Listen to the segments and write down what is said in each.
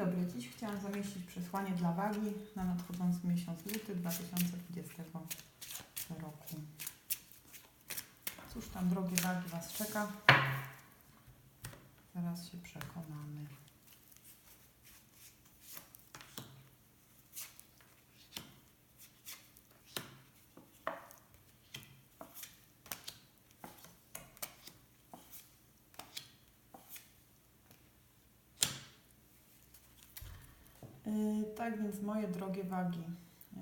dobry, dziś chciałam zamieścić przesłanie dla wagi na nadchodzący miesiąc luty 2020 roku. Cóż tam drogie wagi Was czeka? Zaraz się przekonamy. Tak więc moje drogie wagi,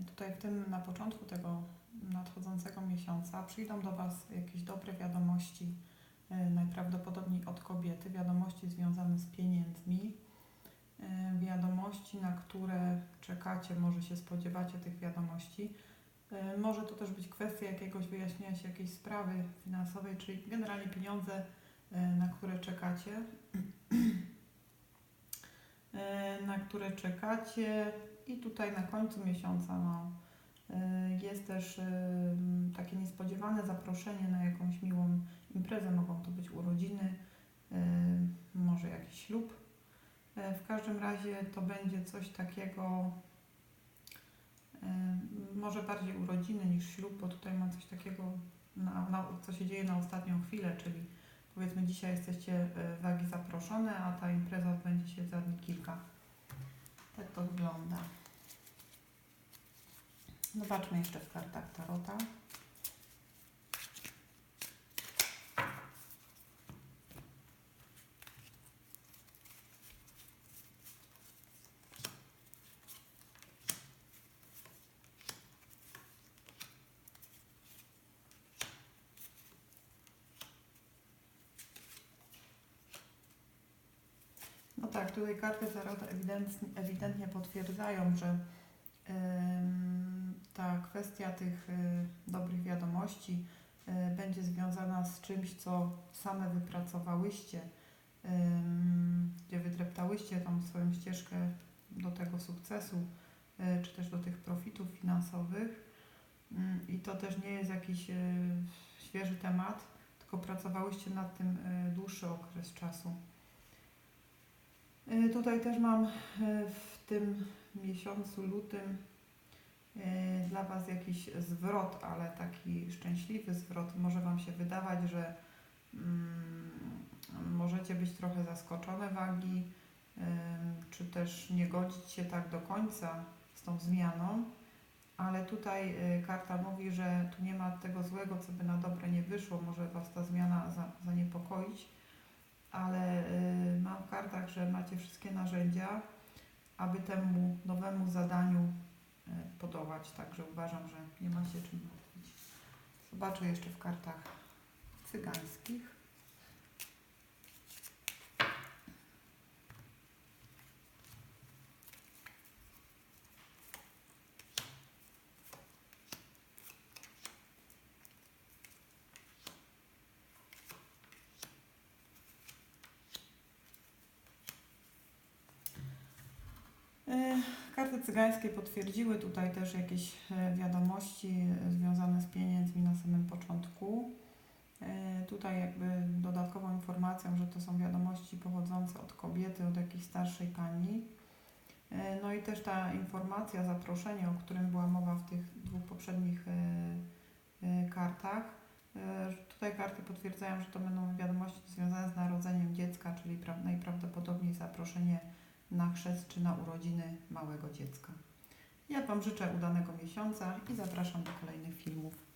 tutaj w tym na początku tego nadchodzącego miesiąca przyjdą do Was jakieś dobre wiadomości, yy, najprawdopodobniej od kobiety, wiadomości związane z pieniędzmi, yy, wiadomości, na które czekacie, może się spodziewacie tych wiadomości. Może to też być kwestia jakiegoś wyjaśnienia się jakiejś sprawy finansowej, czyli generalnie pieniądze, na które czekacie. e, na które czekacie i tutaj na końcu miesiąca no, e, jest też e, takie niespodziewane zaproszenie na jakąś miłą imprezę, mogą to być urodziny, może jakiś ślub. W każdym razie to będzie coś takiego, może bardziej urodziny niż ślub, bo tutaj mam coś takiego, na, na, co się dzieje na ostatnią chwilę, czyli powiedzmy dzisiaj jesteście e, wagi zaproszone, a ta impreza odbędzie się za dni kilka. Tak to wygląda. Zobaczmy jeszcze w kartach Tarota. No tak, tutaj karty Tarota ewidentnie, ewidentnie potwierdzają, że ta kwestia tych y, dobrych wiadomości y, będzie związana z czymś, co same wypracowałyście, gdzie wydreptałyście tą swoją ścieżkę do tego sukcesu, y, czy też do tych profitów finansowych. Ym, I to też nie jest jakiś świeży temat, tylko pracowałyście nad tym dłuższy okres czasu. Tutaj też mam y, w tym miesiącu lutym y, dla Was jakiś zwrot, ale taki szczęśliwy zwrot. Może Wam się wydawać, że mm, możecie być trochę zaskoczone wagi, ym, czy też nie godzić się tak do końca z tą zmianą, ale tutaj karta mówi, że tu nie ma tego złego, co by na dobre nie wyszło. Może Was ta zmiana za, zaniepokoić ale y, mam w kartach, że macie wszystkie narzędzia, aby temu nowemu zadaniu y, podołać. Także uważam, że nie ma się czym martwić. Zobaczę jeszcze w kartach cygańskich. Karty cygańskie potwierdziły tutaj też jakieś e, wiadomości e, związane z pieniędzmi na samym początku. E, Tutaj jakby dodatkową informacją, że to są wiadomości pochodzące od kobiety, od jakiejś starszej pani. No i też ta informacja, zaproszenie, o którym była mowa w tych dwóch poprzednich kartach. Tutaj karty potwierdzają, że to będą wiadomości związane z narodzeniem dziecka, czyli pra- najprawdopodobniej zaproszenie na chrzest czy na urodziny małego dziecka. Ja Wam życzę udanego miesiąca i zapraszam do kolejnych filmów.